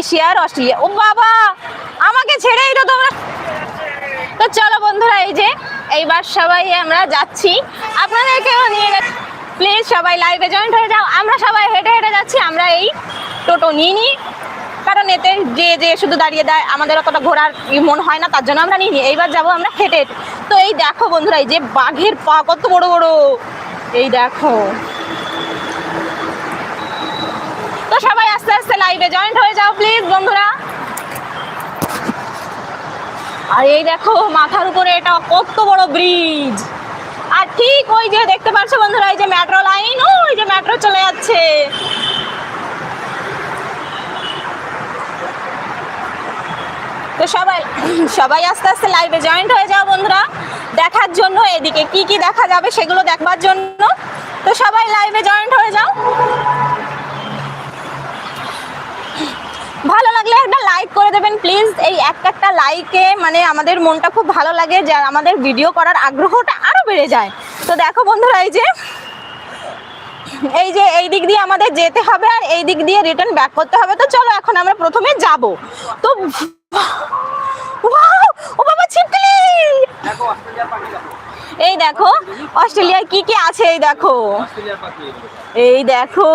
Asia আর Australia. ও বাবা, আমাকে ছেড়েই তো তোমরা। তো চলো বন্ধুরা, এই যে, এইবার সবাই আমরা যাচ্ছি। আপনাদেরকেও নিয়ে প্লিজ সবাই লাইভে জয়েন্ট হয়ে যাও। আমরা সবাই হেঁটে হেঁটে যাচ্ছি। আমরা এই টোটো নিয়ে নিই। কারণ এতে যে যে শুধু দাঁড়িয়ে দেয় আমাদের অতটা ঘোরার মন হয় না, তার জন্য আমরা নিই। এইবার যাব আমরা হেঁটে। তো এই দেখো বন্ধুরা, এই যে বাঘের পা কত বড় বড়। এই দেখো। তো সবাই আস্তে আস্তে লাইভে জয়েন্ট হয়ে যাও প্লিজ বন্ধুরা। আর এই দেখো, মাথার উপরে এটা কত বড় ব্রিজ আর ঠিক ওই যে, দেখতে পাচ্ছ বন্ধুরা, এই যে মেট্রো লাইন ওই যে মেট্রো চলে যাচ্ছে। তো সবাই সবাই আস্তে আস্তে লাইভে জয়েন্ট হয়ে যাও বন্ধুরা। দেখার জন্য এদিকে কি কি দেখা যাবে সেগুলো দেখবার জন্য। তো সবাই লাইভে জয়েন্ট হয়ে যাও। ভালো লাগলে একটা লাইক করে দেবেন। প্লিজ এই এক একটা লাইকে মানে আমাদের মনটা খুব ভালো লাগে, যে আমাদের ভিডিও করার আগ্রহটা আরও বেড়ে যায়। তো দেখো বন্ধুরা, এই যে এই যে এই দিক দিয়ে আমাদের যেতে হবে আর এই দিক দিয়ে রিটার্ন ব্যাক করতে হবে। তো চলো এখন আমরা প্রথমে যাব। তো Wow! ও বাবা ছিপকলি এই দেখো অস্ট্রেলিয়ায় কি কি আছে এই দেখো। এই দেখো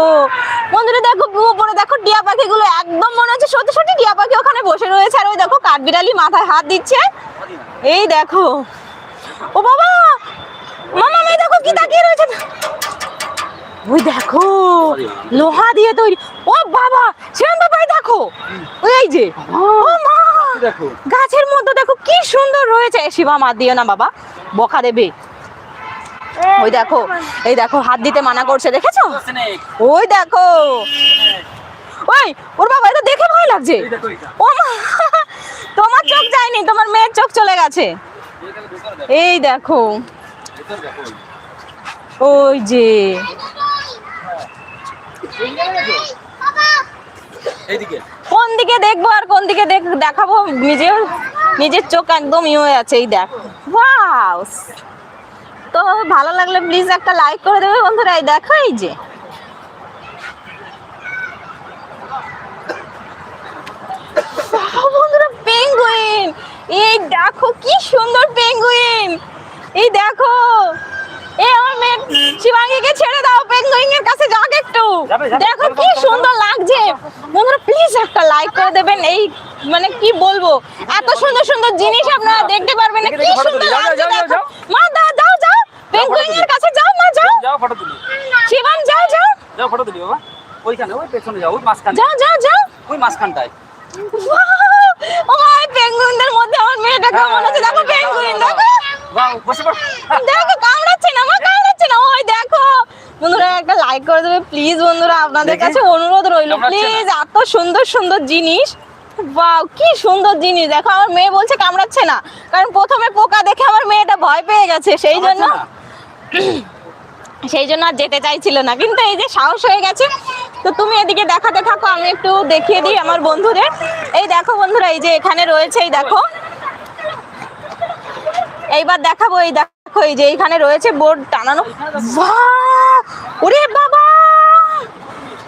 বন্ধুরা দেখো উপরে দেখো টিয়া পাখিগুলো একদম মনে হচ্ছে সত্যি সত্যি টিয়া পাখি ওখানে বসে রয়েছে। আর ওই দেখো কাঠবিড়ালি মাথায় হাত দিচ্ছে। এই দেখো। ও বাবা! মামা মেয়ে দেখো কি তাকিয়ে রয়েছে? ওই দেখো লোহা দিয়ে তৈরি। ও বাবা শ্যাম বাবাই দেখো ওই যে ও মা গাছের মধ্যে দেখো কি সুন্দর রয়েছে। শিবা মাত দিও না বাবা বকা দেবে। ওই দেখো এই দেখো হাত দিতে মানা করছে দেখেছ? ওই দেখো। ওই ওর বাবা এটা দেখে ভয় লাগছে। ও মা তোমার চোখ যায়নি তোমার মেয়ের চোখ চলে গেছে। এই দেখো। ওই যে কোন দিকে দেখব আর কোন দিকে দেখ দেখাবো? নিজের নিজের চোখ একদম ইয়ে হয়ে আছে, এই দেখ। ওয়াও তো ভালো লাগলে প্লিজ একটা লাইক করে দেবে বন্ধুরা, এই দেখো, এই যে। পেঙ্গুইন এই দেখো, কি সুন্দর পেঙ্গুইন এই দেখো এই আমার মেয়ে শিবাঙ্গীকে ছেড়ে দাও পেঙ্গুইন এর কাছে যাক একটু। দেখো কি সুন্দর লাগছে। বন্ধুরা প্লিজ একটা লাইক করে দেবেন। এই মানে কি বলব? এত সুন্দর সুন্দর জিনিস আপনারা দেখতে পারবেন না। কি সুন্দর লাগছে যাও, যাও, দেখো। মা দাও দাও যাও। পেঙ্গুইন এর কাছে যাও মা যাও। যাও ফটো তুলি। শিবান যাও যাও। যাও ফটো তুলি বাবা। ওইখানে ওই পেছনে যাও ওই মাঝখানে। যাও যাও যাও। ওই মাঝখানটায়। ও মাই পেঙ্গুইনদের মধ্যে আমার মেয়েটা কেমন আছে দেখো পেঙ্গুইন দেখো বাহ বসে পড় দেখো কামড়াচ্ছে না আমার কামড়াচ্ছে না। ওই দেখো বন্ধুরা একটা লাইক করে দেবে প্লিজ বন্ধুরা আপনাদের কাছে অনুরোধ রইল। প্লিজ এত সুন্দর সুন্দর জিনিস। বাও কি সুন্দর জিনিস। দেখো আমার মেয়ে বলছে কামড়াচ্ছে না। কারণ প্রথমে পোকা দেখে আমার মেয়েটা ভয় পেয়ে গেছে সেই জন্য সেই জন্য আর যেতে চাইছিল না। কিন্তু এই যে সাহস হয়ে গেছে তো তুমি এদিকে দেখাতে থাকো আমি একটু দেখিয়ে দিই আমার বন্ধুদের। এই দেখো বন্ধুরা এই যে এখানে রয়েছে এই দেখো। এইবার দেখাবো এই দেখো এই যে এইখানে রয়েছে বোর্ড টানানো! ওরে বাবা!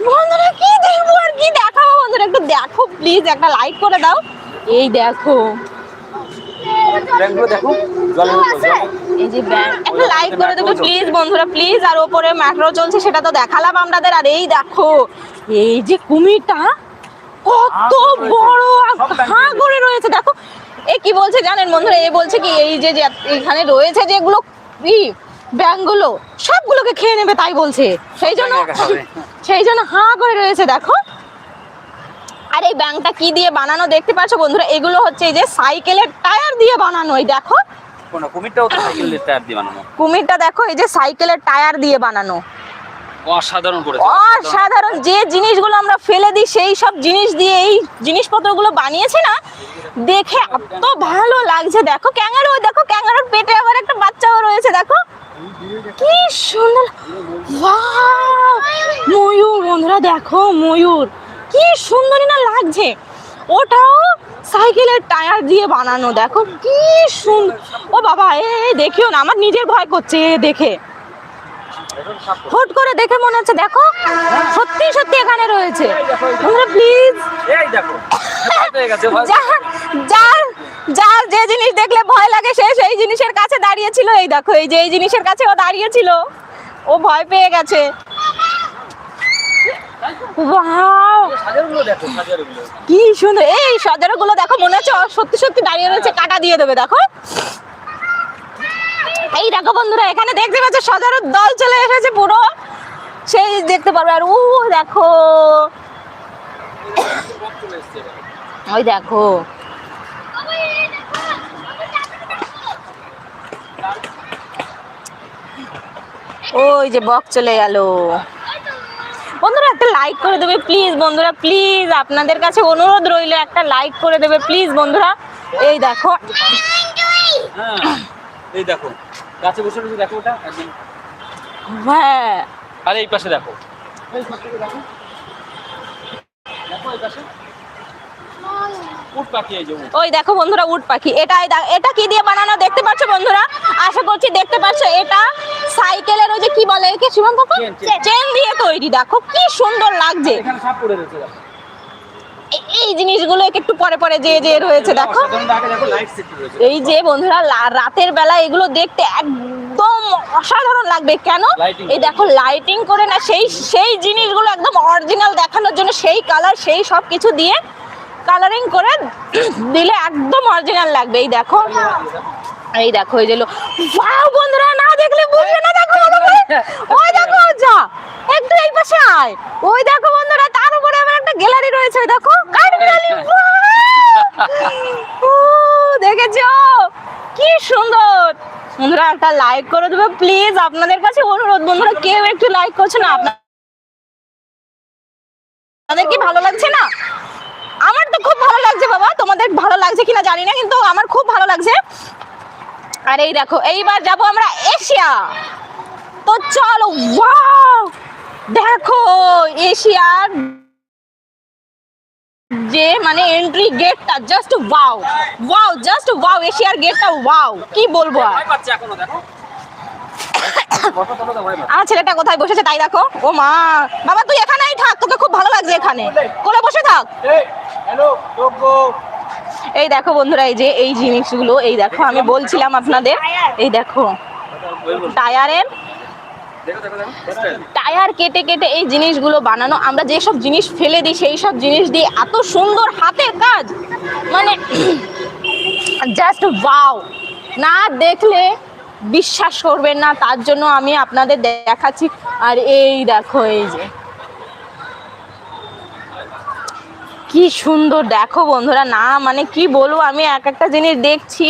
বন্ধুরা কি দেখব আর কি দেখাবো বন্ধুরা? একটু দেখো প্লিজ একটা লাইক করে দাও। এই দেখো। এই যে একটা লাইক করে দেবে প্লিজ বন্ধুরা প্লিজ আর ওপরে ম্যাক্রো চলছে সেটা তো দেখালাম আপনাদের। আর এই দেখো এই যে কুমিরটা কত বড় করে রয়েছে দেখো। এ কি বলছে জানেন বন্ধুরা? এ বলছে কি এই যে এখানে রয়েছে যেগুলো ই ব্যাংকগুলো সবগুলোকে খেয়ে নেবে তাই বলছে। সেই জন্য সেই জন্য হাঁ করে রয়েছে দেখো। আর এই ব্যাংকটা কি দিয়ে বানানো দেখতে পাচ্ছ বন্ধুরা? এগুলো হচ্ছে এই যে সাইকেলের টায়ার দিয়ে বানানো এই দেখো। কোন কুমিরটাও তো সাইকেলের টায়ার দিয়ে বানানো। কুমিরটা দেখো এই যে সাইকেলের টায়ার দিয়ে বানানো। অসাধারণ করেছে। অসাধারণ। যে জিনিসগুলো আমরা ফেলে দিই, সেই সব জিনিস দিয়ে এই জিনিসপত্রগুলো বানিয়েছে না, দেখে এত ভালো লাগছে। দেখো ক্যাঙ্গারু, দেখো ক্যাঙ্গারুর পেটে আবার একটা বাচ্চাও রয়েছে, দেখো। কি সুন্দর! ময়ূর বন্ধুরা, দেখো ময়ূর। কি সুন্দরই না লাগছে। ওটাও সাইকেলের টায়ার দিয়ে বানানো, দেখো কি সুন্দর। ও বাবা, এ দেখিও না, আমার নিজের ভয় করছে দেখে। হুট করে দেখে মনে হচ্ছে দেখো সত্যি সত্যি এখানে রয়েছে। প্লিজ যার যার যে জিনিস দেখলে ভয় লাগে সে সেই জিনিসের কাছে দাঁড়িয়ে ছিল এই দেখো এই যে এই জিনিসের কাছে ও দাঁড়িয়ে ছিল ও ভয় পেয়ে গেছে। কি সুন্দর এই সজারো গুলো দেখো মনে হচ্ছে সত্যি সত্যি দাঁড়িয়ে রয়েছে কাটা দিয়ে দেবে দেখো। এই দেখো বন্ধুরা, এখানে দেখতে পাচ্ছ সজারো দল চলে এসেছে পুরো। সেই দেখতে পারবে, আর ও দেখো। ওই দেখো। ওই যে বক চলে গেল। বন্ধুরা, একটা লাইক করে দেবে প্লিজ বন্ধুরা প্লিজ আপনাদের কাছে অনুরোধ রইল, একটা লাইক করে দেবে প্লিজ বন্ধুরা। এই দেখো। হ্যাঁ। এই দেখো গাছে বসে বসে দেখো ওটা একদম। হ্যাঁ। আরে এই পাশে দেখো। এই পাশে দেখো। দেখো এই পাশে। ওই দেখো বন্ধুরা উট পাখি। এটা এটা কি দিয়ে বানানো? দেখতে পাচ্ছ বন্ধুরা? আশা করছি দেখতে পাচ্ছ। এটা সাইকেলের ওই যে কি বলে একে শিবম কাকু? চেন, দিয়ে তৈরি। দেখো কি সুন্দর লাগছে। এখানে পড়ে রয়েছে এই জিনিসগুলো একটু পরে পরে যে যে রয়েছে দেখো। এই যে বন্ধুরা রাতের বেলা এগুলো দেখতে একদম অসাধারণ লাগবে। কেন? এই দেখো লাইটিং করে না সেই সেই জিনিসগুলো একদম অরিজিনাল দেখানোর জন্য সেই কালার সেই সব কিছু দিয়ে কালারিং করে দিলে একদম অরিজিনাল লাগবে। এই দেখো। এই দেখো এই যে Wow, বন্ধুরা না দেখলে বুঝবে না দেখো ওই দেখো যা একটু এই পাশে আয়। ওই দেখো বন্ধুরা তার উপরে আমার একটা গ্যালারি রয়েছে দেখো কাঠবিড়ালি ও দেখেছ? কি সুন্দর! বন্ধুরা একটা লাইক করে দেবে প্লিজ আপনাদের কাছে অনুরোধ বন্ধুরা কেউ একটু লাইক করছে না আপনাদের কি ভালো লাগছে না? আমার তো খুব ভালো লাগছে বাবা। তোমাদের ভালো লাগছে কিনা জানি না কিন্তু আমার খুব ভালো লাগছে। আর এই দেখো এইবার যাব আমরা এশিয়া। তো চলো দেখো এশিয়ার যে মানে এন্ট্রি গেটটা just wow wow just wow এশিয়ার গেটটা ওয়াও কি বলব আর? আমার ছেলেটা কোথায় বসেছে তাই দেখো। ও মা বাবা তুই এখানেই থাক তোকে খুব ভালো লাগছে এখানে। কোলে বসে থাক। এই হ্যালো টোকো এই দেখো বন্ধুরা, এই যে এই জিনিসগুলো, এই দেখো, আমি বলছিলাম আপনাদের, এই দেখো, টায়ারের টায়ার কেটে কেটে এই জিনিসগুলো বানানো, আমরা যেসব জিনিস ফেলে দিই, সেই সব জিনিস দিয়ে এত সুন্দর হাতের কাজ মানে জাস্ট ওয়াও না দেখলে বিশ্বাস করবেন না, তার জন্য আমি আপনাদের দেখাচ্ছি, আর এই দেখো, এই যে কি সুন্দর, দেখো বন্ধুরা, না মানে কি বলব, আমি এক একটা জিনিস দেখছি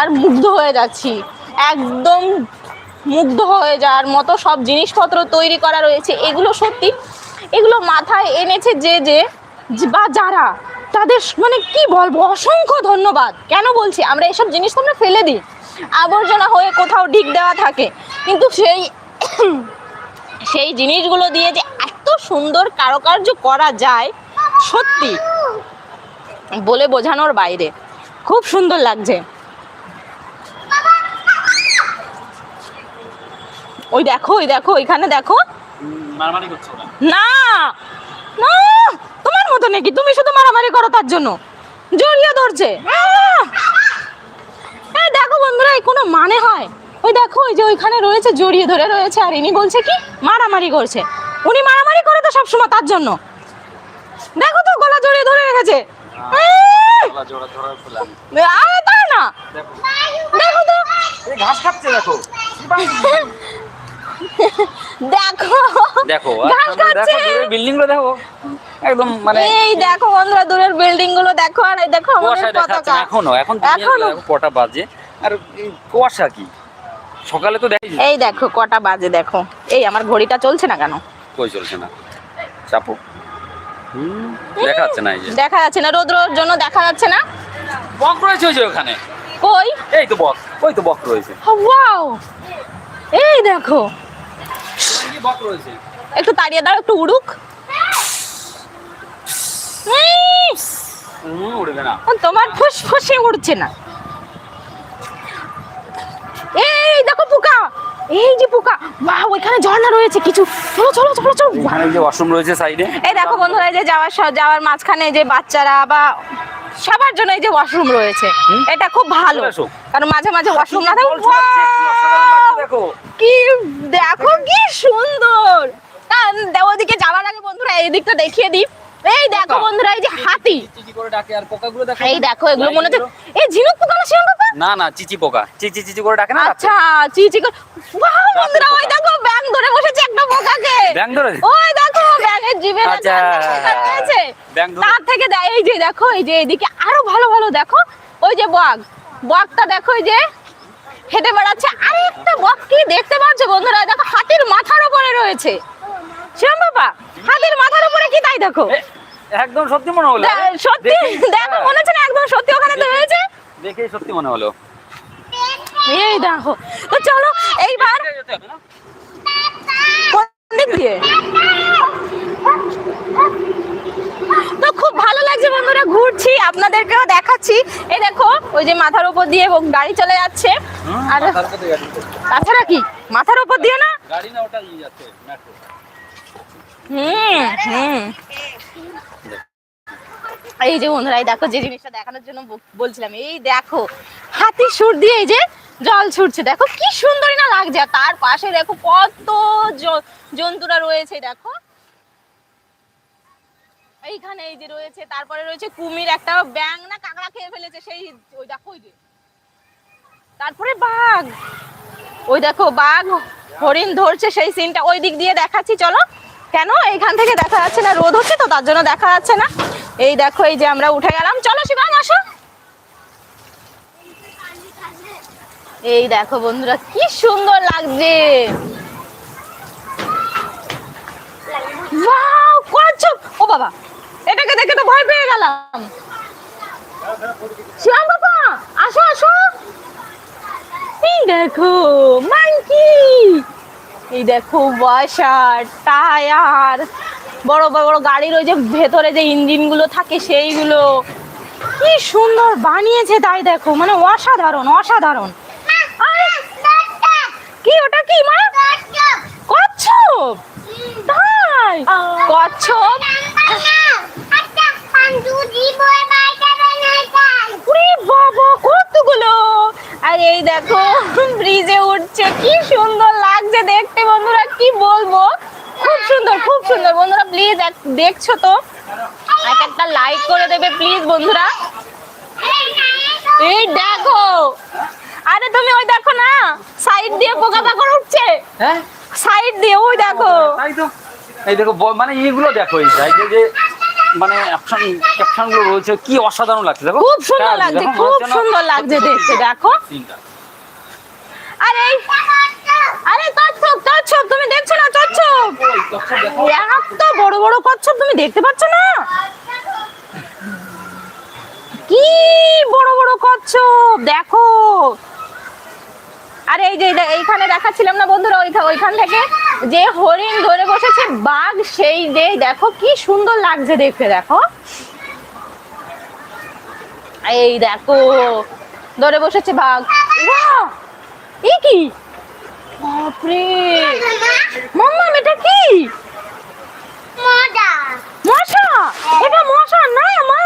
আর মুগ্ধ হয়ে যাচ্ছি। একদম মুগ্ধ হয়ে যাওয়ার মতো সব জিনিসপত্র তৈরি করা রয়েছে। এগুলো সত্যি, এগুলো মাথায় এনেছে যে যে বা যারা, তাদের মানে কি বলব, অসংখ্য ধন্যবাদ। কেন বলছি? আমরা এসব জিনিস আমরা ফেলে দিই। আবর্জনা হয়ে কোথাও ঢিক দেওয়া থাকে। কিন্তু সেই সেই জিনিসগুলো দিয়ে যে এত সুন্দর কারুকার্য করা যায় সত্যি। বলে বোঝানোর বাইরে। খুব সুন্দর লাগছে। ওই দেখো ওই দেখো ওইখানে দেখো। না! না! তোমার মতো নাকি? তুমি শুধু মারামারি করো তার জন্য। জড়িয়ে ধরছে! দেখো বন্ধুরা এই কোনো মানে হয়? ওই দেখো ওই যে ওইখানে রয়েছে জড়িয়ে ধরে রয়েছে আর ইনি বলছে কি? মারামারি করছে। উনি মারামারি করে তো সবসময় তার জন্য। দেখো তো গলা জড়িয়ে ধরে রেখেছে। গলা জোড়া ধরার প্ল্যান আরে তাই না। দেখো তো। এই ঘাস খাচ্ছে দেখো। দেখো। দেখো ঘাস খাচ্ছে। বিল্ডিংগুলো দেখো। একদম মানে এই দেখো বন্ধুরা দূরের বিল্ডিংগুলো দেখো আর এই দেখো আমাদের কুয়াশায় দেখাচ্ছে পতাকা। না এখনও এখন। কটা বাজে। আর কুয়াশা কি? সকালে তো দেখি এই দেখো কটা বাজে দেখো। এই আমার ঘড়িটা চলছে না কেন? কই চলছে না? চাপো। দেখা যাচ্ছে না এই যে। দেখা যাচ্ছে না রোদ্রর জন্য দেখা যাচ্ছে না। বক রয়েছে ওই যে ওখানে। কই? এই তো বক ওই তো বক রয়েছে। ওয়াও। এই দেখো। এই বক রয়েছে। একটু তাড়িয়ে দাও একটু উড়ুক। উড়বে না। তোমার ফুসফুসে উড়ছে না। এই দেখো পোকা। এই যে পোকা বাহ ওইখানে ঝর্ণা রয়েছে কিছু চলো চলো চলো চলো। এখানে যে ওয়াশরুম রয়েছে সাইডে এই দেখো বন্ধুরা এই যে যাওয়ার যাওয়ার মাঝখানে যে বাচ্চারা বা সবার জন্য এই যে ওয়াশরুম রয়েছে এটা খুব ভালো। কারণ মাঝে মাঝে ওয়াশরুম না থাকে কি দেখো। কি দেখো কি সুন্দর! ওদিকে যাওয়ার আগে বন্ধুরা এই দিকটা দেখিয়ে দিই। এই দেখো বন্ধুরা এই যে হাতি। চিচি করে ডাকে আর পোকাগুলো দেখো। এই দেখো এগুলো মনে হচ্ছে এই ঝিনুক পোকা না শিয়াল পোকা? না না চিচি পোকা। চিচি চিচি করে ডাকে না আচ্ছা চিচি করে ওয়াও বন্ধুরা ওই দেখো ব্যাং ধরে বসেছে একটা পোকাকে। ব্যাং ধরে? ওই দেখো ব্যাঙের জিভে আচ্ছা। ব্যাং ধরে? তার থেকে এই যে দেখো এই যে এদিকে আরও ভালো ভালো দেখো। ওই যে বক। বকটা দেখো এই যে হেঁটে বেড়াচ্ছে। আরে একটা বক কি দেখতে পাচ্ছ বন্ধুরা? দেখো হাতির মাথার উপরে রয়েছে। শিবম বাবা হাতির মাথার উপরে কি তাই দেখো? একদম সত্যি মনে হলো। সত্যি? দেখো। মনে হচ্ছে না একদম সত্যি ওখানে তো হয়েছে? দেখেই সত্যি মনে হলো। এই দেখো তো চলো এইবার দিক দিয়ে? তো খুব ভালো লাগছে বন্ধুরা ঘুরছি আপনাদেরকেও দেখাচ্ছি। এই দেখো ওই যে মাথার উপর দিয়ে গাড়ি চলে যাচ্ছে। আর। তাছাড়া কি? মাথার উপর দিয়ে না? গাড়ি না ওটা যাচ্ছে এই যে বন্ধুরা, এই দেখো যে জিনিসটা দেখানোর জন্য বলছিলাম, এই দেখো, হাতির সুর দিয়ে এই যে জল ছুটছে। দেখো কি সুন্দরই না লাগছে। তার পাশে দেখো কত জন্তুরা রয়েছে, দেখো। এইখানে এই যে রয়েছে, তারপরে রয়েছে কুমির, একটা ব্যাং না কাঁকড়া খেয়ে ফেলেছে, সেই ওই দেখো, ওই যে। তারপরে বাঘ। ওই দেখো, বাঘ হরিণ ধরছে সেই সিনটা ওই দিক দিয়ে দেখাচ্ছি, চলো। কেন? এইখান থেকে দেখা যাচ্ছে না রোদ হচ্ছে তো, তার জন্য দেখা যাচ্ছে না। এই দেখো, এই যে আমরা উঠে গেলাম। চলো শিবাম আসো। এই দেখো বন্ধুরা, কি সুন্দর লাগছে। ও বাবা, এটাকে দেখে তো ভয় পেয়ে গেলাম। শিবাম বাবা, আসো আসো। এই দেখো মাংকি এই দেখো ওয়াশার টায়ার। বড় বড় গাড়ির ওই যে ভেতরে যে ইঞ্জিনগুলো থাকে সেইগুলো। কি সুন্দর বানিয়েছে তাই দেখো মানে অসাধারণ অসাধারণ। কি ওটা কি মা? কচ্ছপ। তাই। কচ্ছপ? বাবা কতগুলো? আর এই দেখো ব্রিজে উঠছে কি সুন্দর লাগছে দেখতে বন্ধুরা কি বলব? খুব সুন্দর খুব সুন্দর। বন্ধুরা প্লিজ দেখছ তো? এক একটা লাইক করে দেবে প্লিজ বন্ধুরা। এই দেখো। আরে তুমি ওই দেখো না সাইড দিয়ে পোকা পাকড় উঠছে। হ্যাঁ? সাইড দিয়ে ওই দেখো। এই দেখো মানে এইগুলো দেখো এই সাইডে যে মানে অ্যাকশন ক্যাপশনগুলো রয়েছে কি অসাধারণ লাগছে দেখো। খুব সুন্দর লাগছে খুব সুন্দর লাগছে দেখতে দেখো। আরে আরে কচ্ছপ কচ্ছপ তুমি দেখছ না কচ্ছপ। এত বড় বড় কচ্ছপ তুমি দেখতে পাচ্ছ না? কি বড় বড় কচ্ছপ দেখো। আরে এই যে এইখানে দেখাচ্ছিলাম না বন্ধুরা ওইখা- ওইখান থেকে যে হরিণ ধরে বসেছে বাঘ সেই যে দেখো কি সুন্দর লাগছে দেখতে দেখো। এই দেখো ধরে বসেছে বাঘ! এ কি? বাপরে! মাম্মা এটা কি? মশা! এটা মশা না মা?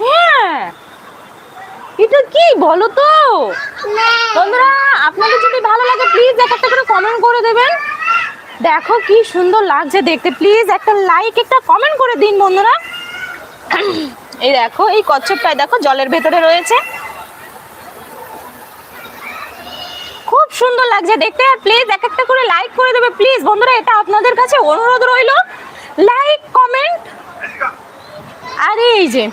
হ্যাঁ। এটা কি? বলো তো। বন্ধুরা আপনাদের যদি ভালো লাগে প্লিজ এক একটা করে কমেন্ট করে দেবেন। দেখো কি সুন্দর লাগছে দেখতে। প্লিজ একটা লাইক একটা কমেন্ট করে দিন বন্ধুরা। এই দেখো এই কচ্ছপটাই দেখো জলের ভেতরে রয়েছে। খুব সুন্দর লাগছে দেখতে। আর প্লিজ এক একটা করে লাইক করে দেবে। প্লিজ বন্ধুরা এটা আপনাদের কাছে অনুরোধ রইল। লাইক কমেন্ট আরে এই যে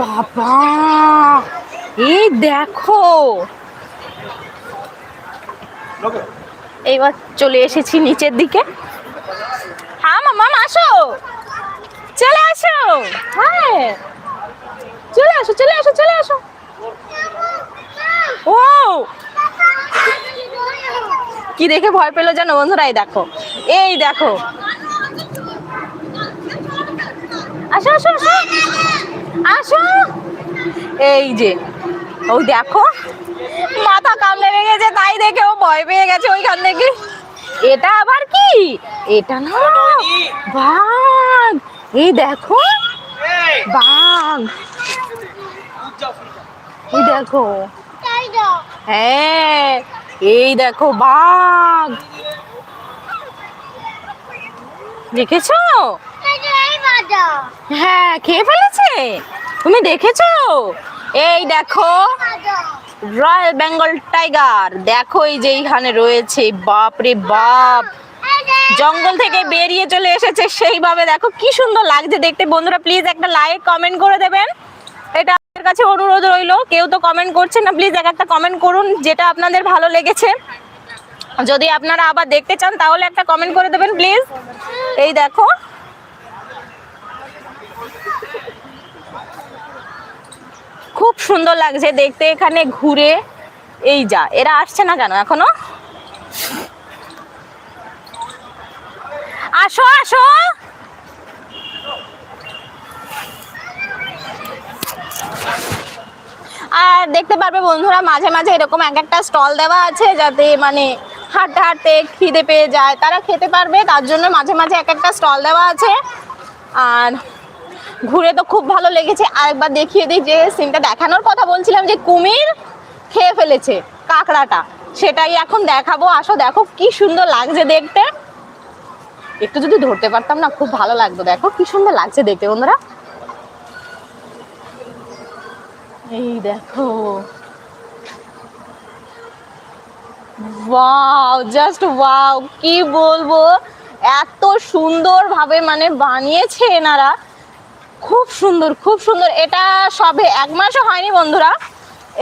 বাবা! এই দেখো! এইবার চলে এসেছি নিচের দিকে। হ্যাঁ মামা আসো! চলে আসো! হ্যাঁ! চলে আসো চলে আসো চলে আসো! ও! কি দেখে ভয় পেল জানো বন্ধুরা? এই দেখো। এই দেখো। আসো আসো আসো। আসো। এই যে ওই দেখো, মাথা কামড়ে লেগেছে, তাই দেখে ও ভয় পেয়ে গেছে ওইখান থেকে। এটা আবার কি? এটা না, বাঘ। এই দেখো, বাঘ। এই দেখো। হ্যাঁ এই দেখো, বাঘ। দেখেছ? হ্যাঁ খেয়ে ফেলেছে? তুমি দেখেছ? এই দেখো রয়্যাল বেঙ্গল টাইগার দেখো এই যে এইখানে রয়েছে বাপ রে বাপ। জঙ্গল থেকে বেরিয়ে চলে এসেছে, সেইভাবে দেখো, কি সুন্দর লাগছে দেখতে। বন্ধুরা প্লিজ একটা লাইক কমেন্ট করে দেবেন। এটা আপনাদের কাছে অনুরোধ রইল, কেউ তো কমেন্ট করছে না প্লিজ এক একটা কমেন্ট করুন, যেটা আপনাদের ভালো লেগেছে। যদি আপনারা আবার দেখতে চান, তাহলে একটা কমেন্ট করে দেবেন প্লিজ এই দেখো খুব সুন্দর লাগছে দেখতে, এখানে ঘুরে। এই যা, এরা আসছে না কেন এখনও? আসো আসো! আর দেখতে পারবে বন্ধুরা, মাঝে মাঝে এরকম এক একটা স্টল দেওয়া আছে যাতে মানে হাঁটতে হাঁটতে খিদে পেয়ে যায়। তারা খেতে পারবে, তার জন্য মাঝে মাঝে এক একটা স্টল দেওয়া আছে। আর ঘুরে তো খুব ভালো লেগেছে। আরেকবার দেখিয়ে দিই যে সিনটা দেখানোর কথা বলছিলাম যে কুমির খেয়ে ফেলেছে কাঁকড়াটা। সেটাই এখন দেখাবো। আসো দেখো কি সুন্দর লাগছে দেখতে। একটু যদি ধরতে পারতাম না, খুব ভালো লাগতো। দেখো কি সুন্দর লাগছে দেখতে বন্ধুরা। এই দেখো। ওয়াও জাস্ট ওয়াও কি বলব? এত সুন্দর ভাবে মানে বানিয়েছে এনারা। খুব সুন্দর খুব সুন্দর। এটা সবে এক মাসও হয়নি বন্ধুরা।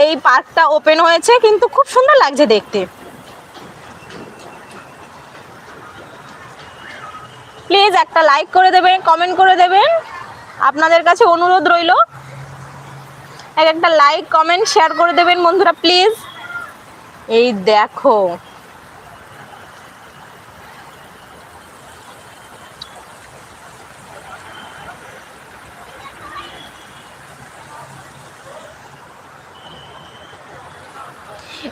এই পার্কটা ওপেন হয়েছে, কিন্তু খুব সুন্দর লাগছে দেখতে। প্লিজ একটা লাইক করে দেবেন, কমেন্ট করে দেবেন। আপনাদের কাছে অনুরোধ রইল। এক একটা লাইক, কমেন্ট, শেয়ার করে দেবেন বন্ধুরা, প্লিজ। এই দেখো।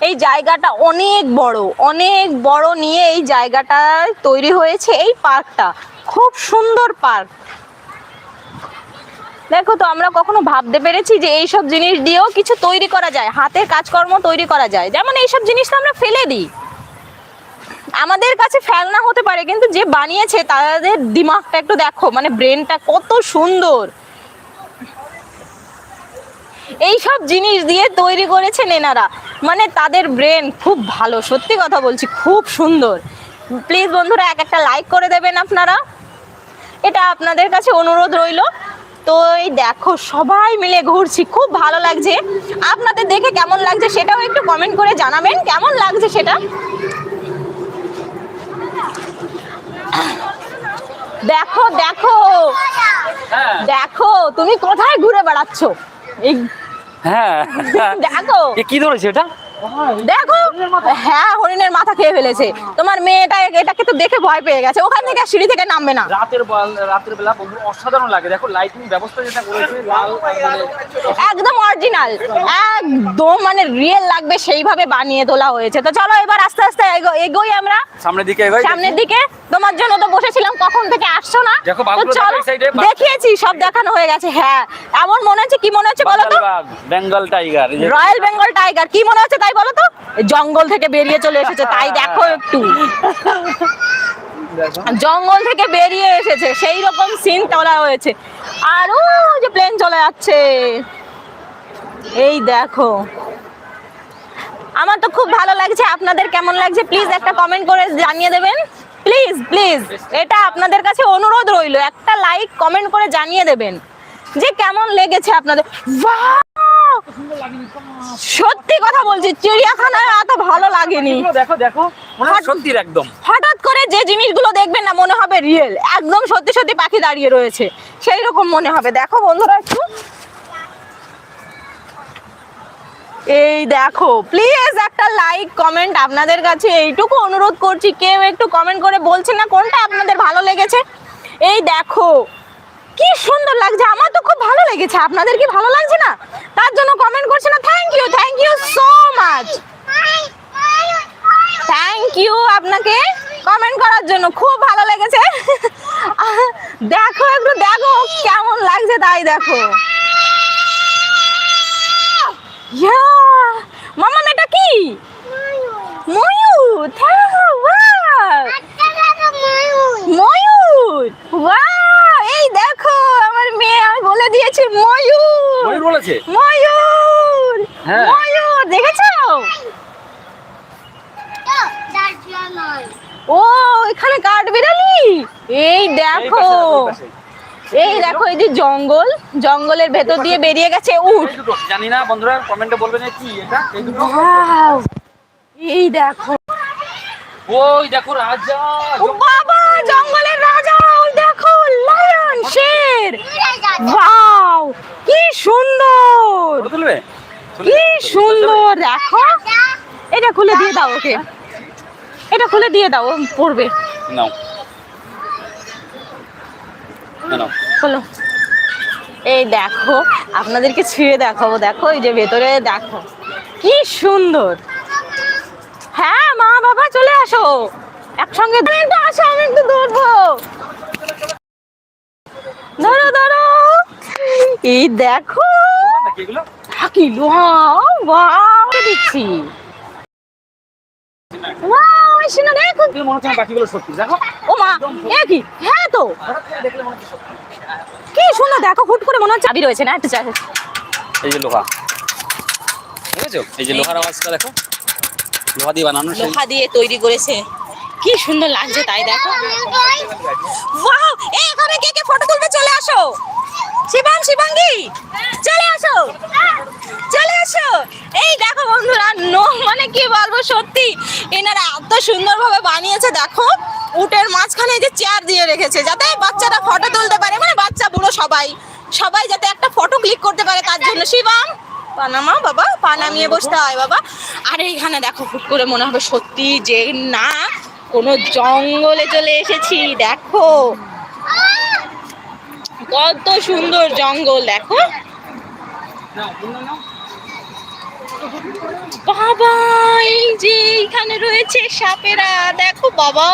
এই জায়গাটা অনেক বড় অনেক বড় নিয়ে এই জায়গাটা তৈরি হয়েছে এই পার্কটা। খুব সুন্দর পার্ক। দেখো তো, আমরা কখনো ভাবতে পেরেছি যে এইসব জিনিস দিয়েও কিছু তৈরি করা যায়, হাতের কাজকর্ম তৈরি করা যায়। যেমন এইসব জিনিস আমরা ফেলে দিই। আমাদের কাছে ফেলনা হতে পারে, কিন্তু যে বানিয়েছে তাদের দিমাগটা একটু দেখো মানে ব্রেনটা কত সুন্দর। এই সব জিনিস দিয়ে তৈরি করেছেন এনারা। মানে তাদের ব্রেন খুব ভালো সত্যি কথা বলছি খুব সুন্দর। প্লিজ বন্ধুরা এক একটা লাইক করে দেবেন আপনারা। এটা আপনাদের কাছে অনুরোধ রইল। তো এই দেখো সবাই মিলে ঘুরছি খুব ভালো লাগছে। আপনাদের দেখে কেমন লাগছে সেটাও একটু কমেন্ট করে জানাবেন। কেমন লাগছে সেটা? দেখো দেখো। হ্যাঁ। দেখো তুমি কোথায় ঘুরে বেড়াচ্ছ? এই হ্যাঁ। দেখো। এ কি ধরেছে এটা দেখো হ্যাঁ হরিণের মাথা খেয়ে ফেলেছে। তোমার মেয়েটা এটাকে তো দেখে ভয় পেয়ে গেছে। ওখান থেকে সিঁড়ি থেকে নামবে না। রাতের রাতের বেলা বন্ধু অসাধারণ লাগে। দেখো লাইটিং ব্যবস্থা যেটা করেছে লাল মানে একদম অরিজিনাল একদম মানে রিয়েল লাগবে সেইভাবে বানিয়ে তোলা হয়েছে। তো চলো এবার আস্তে আস্তে এগো- এগোই আমরা। সামনের দিকে এগোই সামনের দিকে। তোমার জন্য তো বসেছিলাম কখন থেকে আসছো না? দেখো, চলো দেখিয়েছি সব দেখানো হয়ে গেছে হ্যাঁ। এমন মনে হচ্ছে কি মনে হচ্ছে বলো তো? Bengal tiger royal Bengal tiger কি মনে হচ্ছে তাই বলো তো? জঙ্গল থেকে বেরিয়ে চলে এসেছে, তাই দেখো একটু। জঙ্গল থেকে বেরিয়ে এসেছে, সেই রকম সিন তোলা হয়েছে। আর যে প্লেন চলে যাচ্ছে। এই দেখো। আমার তো খুব ভালো লাগছে, আপনাদের কেমন লাগছে? প্লিজ একটা কমেন্ট করে জানিয়ে দেবেন। প্লিজ প্লিজ এটা আপনাদের কাছে অনুরোধ রইল, একটা লাইক কমেন্ট করে জানিয়ে দেবেন। যে কেমন লেগেছে আপনাদের! সত্যি কথা বলছি চিড়িয়াখানায় এত ভালো লাগেনি। দেখো দেখো মনে একদম। হঠাৎ করে যে জিনিসগুলো দেখবেন না মনে হবে রিয়েল একদম সত্যি সত্যি পাখি দাঁড়িয়ে রয়েছে। সেই রকম মনে হবে। দেখো বন্ধুরা একটু। এই দেখো প্লিজ একটা লাইক কমেন্ট আপনাদের কাছে এইটুকু অনুরোধ করছি। কেউ একটু কমেন্ট করে বলছেন না কোনটা আপনাদের ভালো লেগেছে? এই দেখো কি সুন্দর লাগছে আমার তো খুব ভালো লেগেছে আপনাদের কি ভালো লাগছে না তার জন্য কমেন্ট করছে না thank you thank you so much thank you আপনাকে কমেন্ট করার জন্য খুব ভালো লেগেছে দেখো একটু দেখো কেমন লাগছে তাই দেখো ইয়া মামা এটা কি ময়ূর ময়ূর ওয়াও এই দেখো আমার মেয়ে আমি বলে দিয়েছি ময়ূর। ময়ূর বলেছে? ময়ূর। হ্যাঁ। ময়ূর দেখেছ? ও এখানে কাঠ বিড়ালি? এই দেখো। এই দেখো এই যে জঙ্গল। জঙ্গলের ভেতর দিয়ে বেরিয়ে গেছে উঠ। জানি না বন্ধুরা কমেন্টে বলবেন কি এটা এই দেখো। ওই দেখো রাজা বাবা জঙ্গলের রাজা ওই শের ওয়াও কি সুন্দর। কি সুন্দর। দেখো। এটা খুলে দিয়ে দাও ওকে। এটা খুলে দিয়ে দাও পড়বে। নাও। নাও এই দেখো আপনাদেরকে ছুঁয়ে দেখাবো। দেখো এই যে ভেতরে দেখো। কি সুন্দর। হ্যাঁ মা বাবা চলে আসো। একসঙ্গে। আসো আমি একটু ধরবো ধরো ধরো। এই দেখো। কি দিচ্ছি ওয়াও শোনো দেখো। এগুলো মনে হচ্ছে না বাকিগুলো সত্যি দেখো। ও মা এ কি? হ্যাঁ সুন্দর দেখো হুট করে মনে হচ্ছে চাবি রয়েছে না? একটু এই যে লোহা। বুঝেছ এই যে লোহার আওয়াজটা দেখো। লোহা দিয়ে বানানো লোহা দিয়ে তৈরি করেছে। কি সুন্দর লাগছে তাই দেখো ওয়াও এই এখানে কে কে ফটো তুলবে চলে আসো শিবাং শিবাঙ্গি? চলে আসো। চলে আসো। এই দেখো বন্ধুরা, নো মানে কি বলব সত্যি, এনারা এত সুন্দরভাবে বানিয়েছে, দেখো। উটের মাঝখানে যে চেয়ার দিয়ে রেখেছে, যাতে বাচ্চাটা ফটো তুলতে পারে মানে বাচ্চা বুড়ো সবাই। সবাই যাতে একটা ফটো ক্লিক করতে পারে তার জন্য। শিবাং, পানামা, বাবা, পা নামিয়ে বসতে হয়, বাবা। আর এইখানে দেখো, হুট করে মনে হবে সত্যি যে না, কোনো জঙ্গলে চলে এসেছি, দেখো। কত সুন্দর জঙ্গল, দেখো। বাবা যে এইখানে রয়েছে সাপেরা, দেখো বাবা।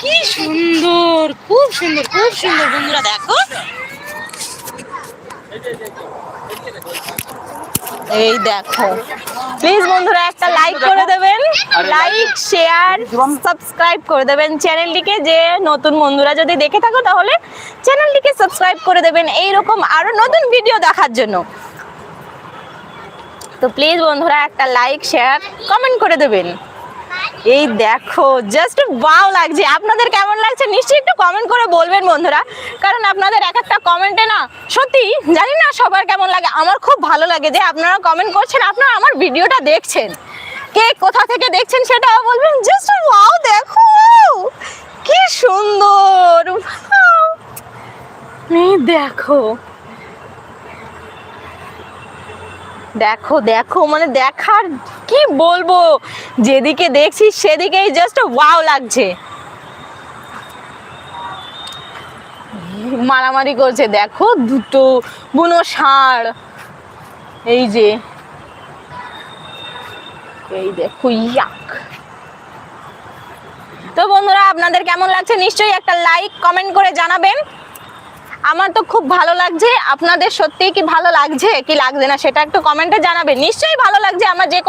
কি সুন্দর, খুব সুন্দর খুব সুন্দর বন্ধুরা, দেখো। এই দেখো। প্লিজ বন্ধুরা, একটা লাইক করে লাইক শেয়ার সাবস্ক্রাইব করে দেবেন চ্যানেলটিকে। যে নতুন বন্ধুরা যদি দেখে থাকো তাহলে চ্যানেলটিকে সাবস্ক্রাইব করে দেবেন এইরকম আরও নতুন ভিডিও দেখার জন্য। তো প্লিজ বন্ধুরা একটা লাইক শেয়ার কমেন্ট করে দেবেন। এই দেখো জাস্ট ওয়াও লাগছে। আপনাদের কেমন লাগছে? নিশ্চয়ই একটু কমেন্ট করে বলবেন বন্ধুরা। কারণ আপনাদের এক একটা কমেন্টে না সত্যি জানি না সবার কেমন লাগে। আমার খুব ভালো লাগে যে আপনারা কমেন্ট করছেন আপনারা আমার ভিডিওটা দেখছেন। কে কোথা থেকে দেখছেন সেটাও বলবেন? জাস্ট ওয়াও দেখো কি সুন্দর দেখো। দেখো দেখো মানে দেখার কি বলব? যেদিকে দেখছি সেদিকেই জাস্ট ওয়াও লাগছে। মারামারি করছে, দেখো, দুটো বুনো ষাঁড়। এই যে। এই দেখো, ইয়াক। তো বন্ধুরা, আপনাদের কেমন লাগছে? নিশ্চয়ই একটা লাইক, কমেন্ট করে জানাবেন। আমার তো খুব ভালো লাগছে। আপনাদের সত্যিই কি ভালো লাগছে? কি লাগছে না, সেটা একটু কমেন্টে জানাবেন। নিশ্চয়ই ভালো লাগছে আমার যে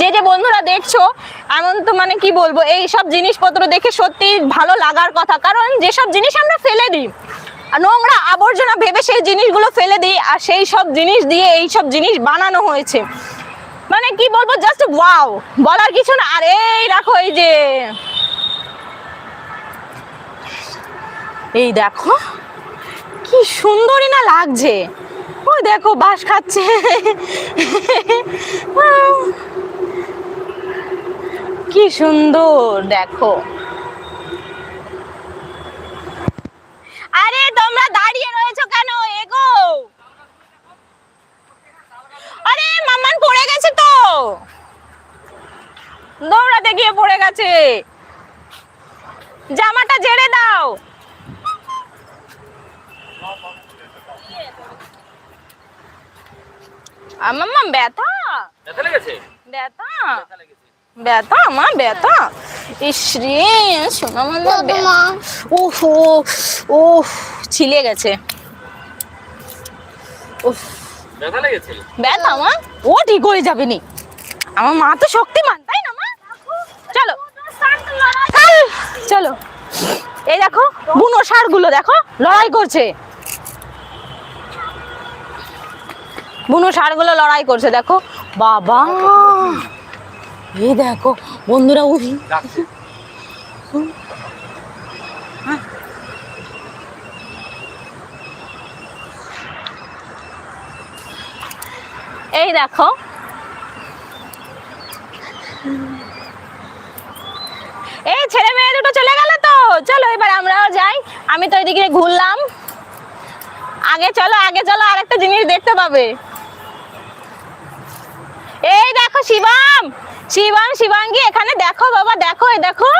যে যে বন্ধুরা দেখছ, এমন তো মানে কি বলব, এই সব জিনিসপত্র দেখে সত্যি ভালো লাগার কথা। কারণ যেসব জিনিস আমরা ফেলে দিই নোংরা আবর্জনা ভেবে সেই জিনিসগুলো ফেলে দিই, আর সেই সব জিনিস দিয়ে এই সব জিনিস বানানো হয়েছে। মানে কি বলব জাস্ট ওয়াও বলার কিছু না। আরে এই রাখো এই যে। এই দেখো, কি সুন্দরই না লাগছে। ও দেখো বাস খাচ্ছে। কি সুন্দর, দেখো আরে তোমরা দাঁড়িয়ে রয়েছো কেন এগো আরে মাম্মান পড়ে গেছে তো দৌড়াতে গিয়ে পড়ে গেছে জামাটা ঝেড়ে দাও। আমার মা ব্যথা। ব্যথা লেগেছে? ব্যথা। উফ উফ ছিলে গেছে। উফ। ব্যথা লেগেছে? ব্যথা মা। ও ঠিক হয়ে যাবে নি। আমার মা তো শক্তিমান তাই না মা চলো কাল চলো। এই দেখো, বুনো ষাঁড়গুলো দেখো, লড়াই করছে। বুনো ষাঁড়গুলো লড়াই করছে, দেখো। বাবা! এই দেখো, বন্ধুরা উঠি এই দেখো। এই ছেলে মেয়ে দুটো চলে গেল তো। চলো এবার আমরাও যাই। আমি তো ওইদিকে ঘুরলাম। আগে চলো আগে চলো আর একটা জিনিস দেখতে পাবে। এই দেখো শিবাম। শিবাম শিবাঙ্গি এখানে দেখো বাবা দেখো এই দেখো।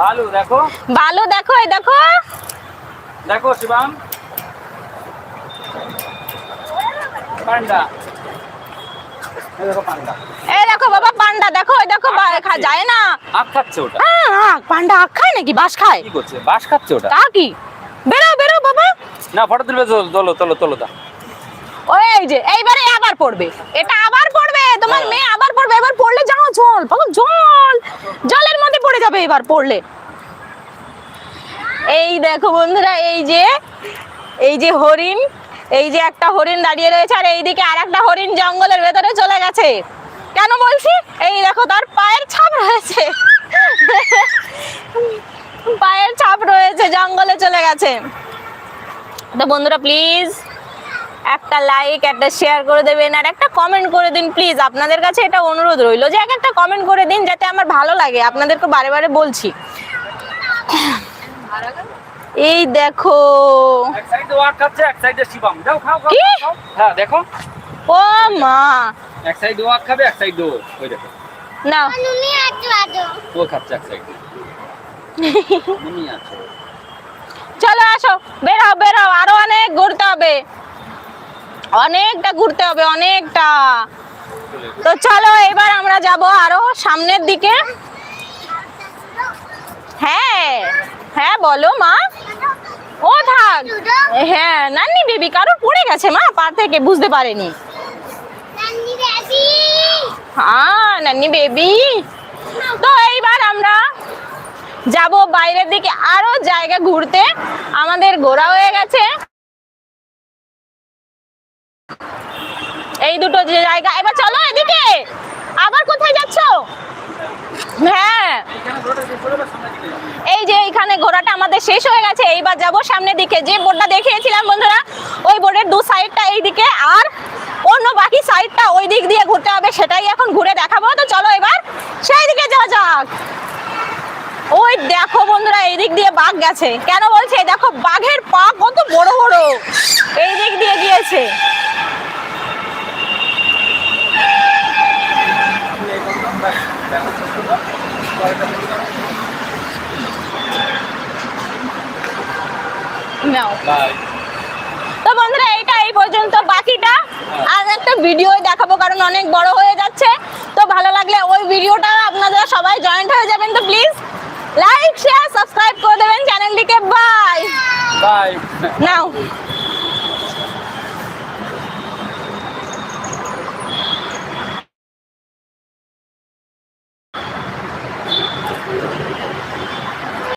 ভালো দেখো। বালু দেখো এই দেখো। দেখো শিবাম। পান্ডা। এই দেখো বাবা পান্ডা দেখো খা- যায় না। আখ খাচ্ছে ওটা। আহ, আহ, পান্ডা আখ খায় নাকি? বাস খায়? কি করছে? বাস খাচ্ছে ওটা? তা কি? বেরো বেরো বাবা। না ফটো তুলবে তোলো তোলো তোলো তা ওই যে এইবারে আবার পড়বে। এটা আবার পড়বে তোমার হ্যাঁ। মেয়ে আবার পড়বে। এবার পড়লে যাও জল পাগল জল। জলের মধ্যে পড়ে যাবে এবার পড়লে। এই দেখো বন্ধুরা এই যে এই যে হরিণ এই যে একটা হরিণ দাঁড়িয়ে রয়েছে আর এইদিকে আর একটা হরিণ জঙ্গলের ভেতরে চলে গেছে। কেন বলছি? এই দেখো তার পায়ের ছাপ রয়েছে। পায়ের ছাপ রয়েছে, জঙ্গলে চলে গেছে। তো বন্ধুরা প্লিজ একটা লাইক একটা শেয়ার করে দেবেন আর একটা কমেন্ট করে দিন প্লিজ আপনাদের কাছে এটা অনুরোধ রইল যে এক একটা কমেন্ট করে দিন যাতে আমার ভালো লাগে। আপনাদেরকে বারে বারে বলছি। এই দেখো। এক সাইডে ওয়াক খাচ্ছে এক সাইডে শিবাম। যাও খাও খাও হ্যাঁ দেখো। ও মা। এক সাইডে ওয়াক খাবে এক সাইডে ওই দেখো। না ও খাচ্ছে এক সাইডে তুমি আছো। চলো আসো। বেরো বেরো। আরও অনেক ঘুরতে হবে। অনেকটা ঘুরতে হবে অনেকটা। তো চলো এবার আমরা যাব আরও সামনের দিকে। হ্যাঁ। হ্যাঁ বলো মা। ও থাক। হ্যাঁ নান্নি বেবি কারও পড়ে গেছে মা পা থেকে বুঝতে পারেনি। হ্যাঁ নান্নি বেবি তো এইবার আমরা যাব বাইরের দিকে আরও জায়গা ঘুরতে। আমাদের ঘোরা হয়ে গেছে। এই দুটো জায়গা। এবার চলো এদিকে। আবার কোথায় যাচ্ছ? হ্যাঁ। এই যে এইখানে ঘোরাটা আমাদের শেষ হয়ে গেছে, এইবার যাব সামনের দিকে। যে বোর্ডটা দেখিয়েছিলাম বন্ধুরা, ওই বোর্ডের দু সাইডটা এই দিকে আর অন্য বাকি সাইডটা ওই দিক দিয়ে ঘুরতে হবে, সেটাই এখন ঘুরে দেখাবো। তো চলো এবার সেই দিকে যাওয়া যাক। ওই দেখো বন্ধুরা এই দিক দিয়ে বাঘ গেছে। কেন বলছে? দেখো বাঘের পা কত বড় বড়। এই দিক দিয়ে গিয়েছে। নাও। তো বন্ধুরা এইটা এই পর্যন্ত বাকিটা। আর একটা ভিডিও দেখাবো কারণ অনেক বড় হয়ে যাচ্ছে। তো ভালো লাগলে ওই ভিডিওটা আপনারা সবাই জয়েন্ট হয়ে যাবেন। তো প্লিজ লাইক শেয়ার সাবস্ক্রাইব করে দেবেন চ্যানেলটিকে। Bye bye. নাও।